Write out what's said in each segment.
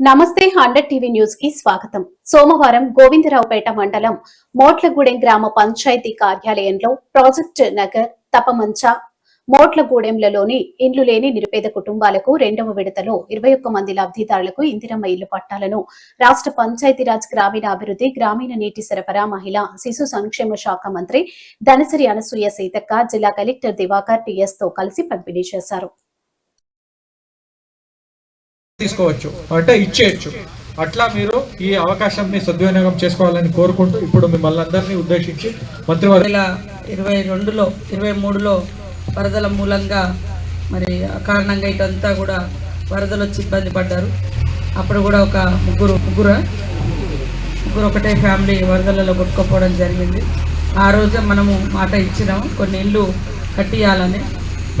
నమస్తే hundred TV న్యూస్కి స్వాగతం. సోమవారం గోవిందరావుపేట మండలం మోట్లగూడెం గ్రామ పంచాయతీ కార్యాలయంలో ప్రాజెక్ట్ నగర్ తపమంచ మోట్లగూడెంలలోని ఇండ్లు లేని నిరుపేద కుటుంబాలకు రెండవ విడతలో ఇరవై ఒక్క మంది లబ్ధిదారులకు ఇందిరమ్మ ఇల్లు పట్టాలను రాష్ట్ర పంచాయతీరాజ్ గ్రామీణాభివృద్ధి గ్రామీణ నీటి సరఫరా మహిళా శిశు సంక్షేమ శాఖ మంత్రి ధనసరి అనసూయ సీతక్క జిల్లా కలెక్టర్ దివాకర్ టిఎస్తో కలిసి పంపిణీ చేశారు. తీసుకోవచ్చు. అంటే ఇచ్చేయచ్చు. అట్లా మీరు ఈ అవకాశాన్ని సద్వినియోగం చేసుకోవాలని కోరుకుంటూ ఇప్పుడు మిమ్మల్ని అందరినీ ఉద్దేశించి మంత్రివర్గ వేల ఇరవై రెండులో ఇరవై మూడులో వరదల మూలంగా మరి అకారణంగా కారణంగా ఇటంతా కూడా వరదలు వచ్చి ఇబ్బంది పడ్డారు. అప్పుడు కూడా ఒక ముగ్గురు ముగ్గురు? ముగ్గురు ఒకటే ఫ్యామిలీ వరదలలో కొట్టుకోపోవడం జరిగింది. ఆ రోజే మనము మాట ఇచ్చినాము కొన్ని ఇళ్ళు కట్టియాలని.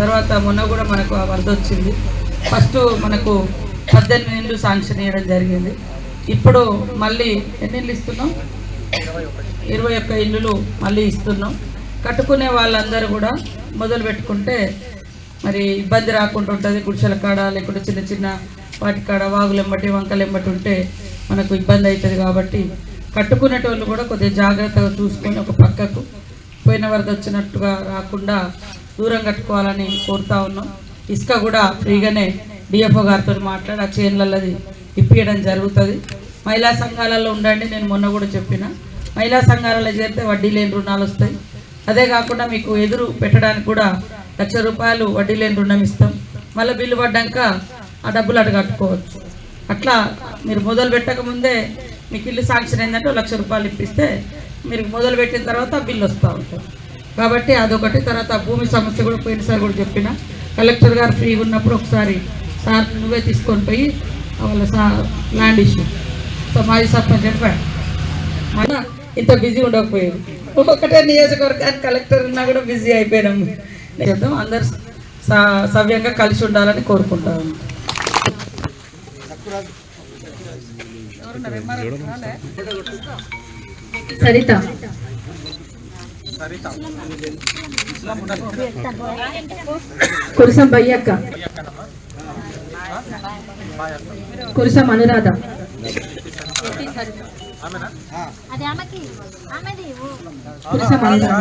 తర్వాత మొన్న కూడా మనకు ఆ వరద వచ్చింది. ఫస్ట్ మనకు పద్దెనిమిది ఇళ్ళు శాంక్షన్ చేయడం జరిగింది. ఇప్పుడు మళ్ళీ ఎన్ని ఇండ్లు ఇస్తున్నాం? ఇరవై ఒక్క ఇల్లులు మళ్ళీ ఇస్తున్నాం. కట్టుకునే వాళ్ళందరూ కూడా మొదలు పెట్టుకుంటే మరి ఇబ్బంది రాకుండా ఉంటుంది. గుడిసెల కాడ లేకుంటే చిన్న చిన్న వాటి కాడ వాగులెంబటి వంకలెంబటి ఉంటే మనకు ఇబ్బంది అవుతుంది కాబట్టి కట్టుకునేటోళ్ళు కూడా కొద్దిగా జాగ్రత్తగా చూసుకొని ఒక పక్కకు పోయిన వరద వచ్చినట్టుగా రాకుండా దూరం కట్టుకోవాలని కోరుతా ఉన్నాం. ఇసుక కూడా ఫ్రీగానే డిఎఫ్ఓ గారితో మాట్లాడి ఆ చేన్లది ఇప్పించడం జరుగుతుంది. మహిళా సంఘాలలో ఉండండి నేను మొన్న కూడా చెప్పిన. మహిళా సంఘాలలో చేరితే వడ్డీ లేని రుణాలు వస్తాయి. అదే కాకుండా మీకు ఎదురు పెట్టడానికి కూడా లక్ష రూపాయలు వడ్డీ లేని రుణం ఇస్తాం. మళ్ళీ బిల్లు పడ్డాక ఆ డబ్బులు అటు కట్టుకోవచ్చు. అట్లా మీరు మొదలు పెట్టక ముందే మీకు ఇల్లు శాంక్షన్ అయిందంటే లక్ష రూపాయలు ఇప్పిస్తే మీరు మొదలు పెట్టిన తర్వాత బిల్లు వస్తూ ఉంటుంది. కాబట్టి అదొకటి. తర్వాత భూమి సమస్య కూడా పోయినసారి కూడా చెప్పిన. కలెక్టర్ గారు ఫ్రీగా ఉన్నప్పుడు ఒకసారి సార్ నువ్వే తీసుకొని పోయి వాళ్ళ సా ల్యాండ్ ఇష్యూ. సో మాజీ సర్పంచ్ చెప్పాడు మళ్ళా ఇంత బిజీ ఉండకపోయేది. ఒకటే నియోజకవర్గానికి కలెక్టర్ ఉన్నా కూడా బిజీ అయిపోయినాం. చేద్దాం అందరు స- సవ్యంగా కలిసి ఉండాలని కోరుకుంటాను. సరిత. కురుసం బయ్యక్క. కురుసం అనురాధ కురుసం అనురాధ